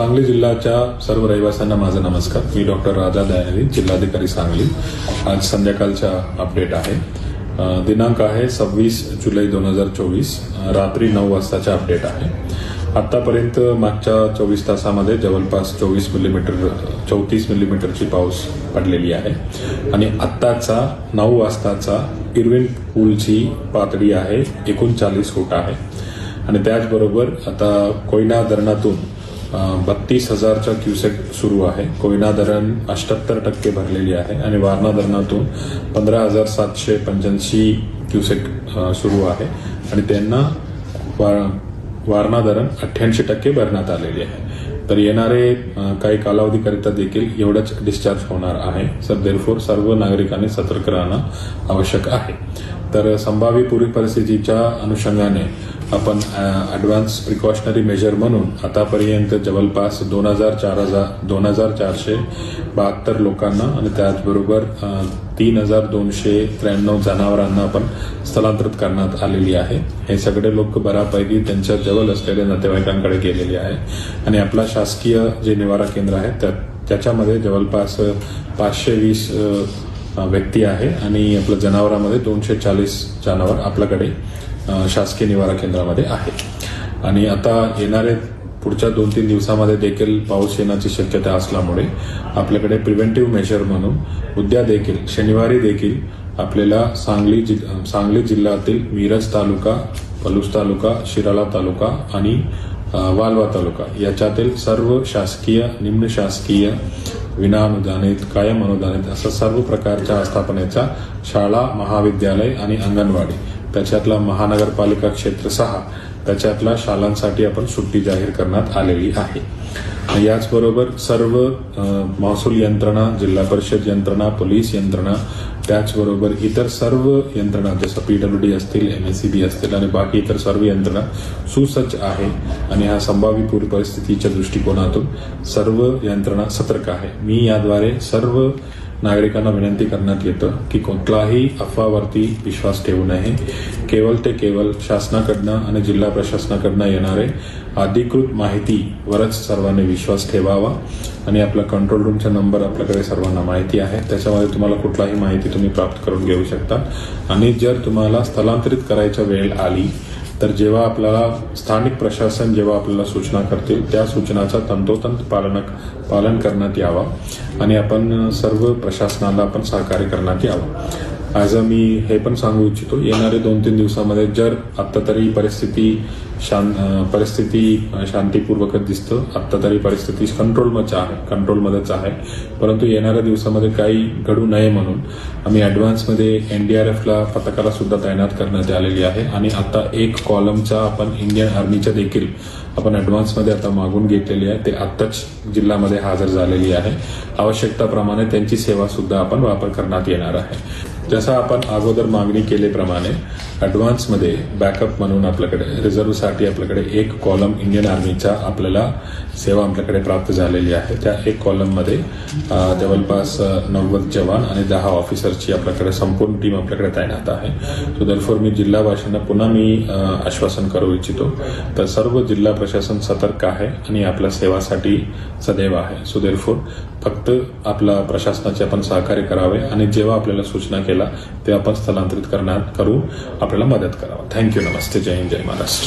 सांगली जिल्ह्याच्या सर्व रहिवाशांना माझा नमस्कार. मी डॉक्टर राजा दयानंदी जिल्हाधिकारी सांगली. आज संध्याकाळचा अपडेट आहे. दिनांक आहे सव्वीस जुलै दोन हजार चोवीस. रात्री नऊ वाजताचा अपडेट आहे. आतापर्यंत मागच्या चोवीस तासामध्ये जवळपास चोवीस मिलीमीटर चौतीस मिलीमीटरची पाऊस पडलेली आहे. आणि आत्ताचा नऊ वाजताचा इरविन पूलची पातळी आहे एकोणचाळीस फूट आहे. आणि त्याचबरोबर आता कोयना धरणातून बत्तीस हजारचा क्युसेक सुरू आहे. कोयना धरण अष्ट्याहत्तर टक्के भरलेली आहे आणि वारणा धरणातून पंधरा हजार सातशे पंच्याऐंशी क्युसेक सुरू आहे. आणि त्यांना वा- वारणा धरण अठ्ठ्याऐंशी टक्के भरण्यात आलेली आहे. तर येणारे काही कालावधीकरिता देखील एवढंच डिस्चार्ज होणार आहे. सर देरफोर सर्व नागरिकांनी सतर्क राहणं आवश्यक आहे. तर संभाव्य पूर्वी परिस्थितीच्या अनुषंगाने आपण ॲडव्हान्स प्रिकॉशनरी मेजर म्हणून आतापर्यंत जवळपास दोन हजार चार हजार दोन हजार चारशे बहात्तर लोकांना आणि त्याचबरोबर तीन हजार दोनशे त्र्याण्णव जनावरांना आपण स्थलांतरित करण्यात आलेली आहे. हे सगळे लोक बऱ्यापैकी त्यांच्या जवळ असलेल्या नातेवाईकांकडे गेलेले आहे. आणि आपला शासकीय जे निवारा केंद्र आहे त्या त्याच्यामध्ये जवळपास पाचशे वीस व्यक्ती आहे आणि आपलं जनावरामध्ये दोनशे चाळीस जनावर आपल्याकडे शासकीय निवारा केंद्रामध्ये आहे. आणि आता येणारे पुढच्या दोन तीन दिवसामध्ये देखील पाऊस येण्याची शक्यता असल्यामुळे आपल्याकडे प्रिव्हेंटिव्ह मेजर म्हणून उद्या देखील शनिवारी देखील आपल्याला सांगली जि- सांगली जिल्ह्यातील मिरज तालुका पलूस तालुका शिराळा तालुका आणि वालवा तालुका याच्यातील सर्व शासकीय निम्न शासकीय विनाअनुदानित कायम अनुदानित असं सर्व प्रकारच्या आस्थापनेचा शाळा महाविद्यालय आणि अंगणवाडी. त्याच्यातला महानगरपालिका क्षेत्र सहा त्याच्यातला शाळांसाठी आपण सुट्टी जाहीर करण्यात आलेली आहे. याचबरोबर सर्व महसूल यंत्रणा जिल्हा परिषद यंत्रणा पोलीस यंत्रणा त्याचबरोबर इतर सर्व यंत्रणा जसं पीडब्ल्यूडी असतील एमएससीबी असतील आणि बाकी इतर सर्व यंत्रणा सुसज्ज आहे आणि हा संभाव्य पूर परिस्थितीच्या दृष्टिकोनातून सर्व यंत्रणा सतर्क आहे. मी याद्वारे सर्व नागरिकांना विनंती करण्यात येतं की कुठलाही अफवावरती विश्वास ठेवू नये. केवळ ते केवळ शासनाकडनं आणि जिल्हा प्रशासनाकडनं येणारे अधिकृत माहितीवरच सर्वांनी विश्वास ठेवावा आणि आपला कंट्रोल रूमचा नंबर आपल्याकडे सर्वांना माहिती आहे. त्याच्यामध्ये तुम्हाला कुठलाही माहिती तुम्ही प्राप्त करून घेऊ शकता. आणि जर तुम्हाला स्थलांतरित करायच्या वेळ आली तर जेव्हा आपल्याला स्थानिक प्रशासन जेव्हा आपल्याला सूचना करतील त्या सूचनाचा तंतोतंत पालन पालन करण्यात यावा आणि आपण सर्व प्रशासनाला आपण सहकार्य करण्यात यावं. ॲज अ मी हे पण सांगू इच्छितो येणारे दोन तीन दिवसामध्ये जर आत्ता तरी परिस्थिती शां परिस्थिती शांतीपूर्वकच दिसतं आत्ता तरी परिस्थिती कंट्रोलमध्ये आहे कंट्रोलमध्येच आहे. परंतु येणाऱ्या दिवसामध्ये काही घडू नये म्हणून आम्ही ॲडव्हान्समध्ये एनडीआरएफला पथकाला सुद्धा तैनात करण्यात आलेली आहे. आणि आता एक कॉलमचा आपण इंडियन आर्मीच्या देखील आपण ॲडव्हान्समध्ये आता मागून घेतलेली आहे. ते आत्ताच जिल्ह्यामध्ये हजर झालेली आहे. आवश्यकताप्रमाणे त्यांची सेवा सुद्धा आपण वापर करण्यात येणार आहे. जसं आपण अगोदर मागणी केल्याप्रमाणे ॲडव्हान्समध्ये बॅकअप म्हणून आपल्याकडे रिझर्व्हसाठी आपल्याकडे एक कॉलम इंडियन आर्मीचा आपल्याला सेवा आपल्याकडे प्राप्त झालेली आहे. त्या एक कॉलममध्ये जवळपास नव्वद जवान आणि दहा ऑफिसरची आपल्याकडे संपूर्ण टीम आपल्याकडे तैनात आहे. सो दरफोर मी जिल्हावासींना पुन्हा मी आश्वासन करू इच्छितो. तर सर्व जिल्हा प्रशासन सतर्क आहे आणि आपल्या सेवासाठी सदैव आहे. सो देरफोर फक्त आपला प्रशासनाचे आपण सहकार्य करावे आणि जेव्हा आपल्याला सूचना केला ते आपण स्थलांतरित करण्यात करू आपल्याला मदत करावं. थँक्यू नमस्ते. जय हिंद. जय महाराष्ट्र.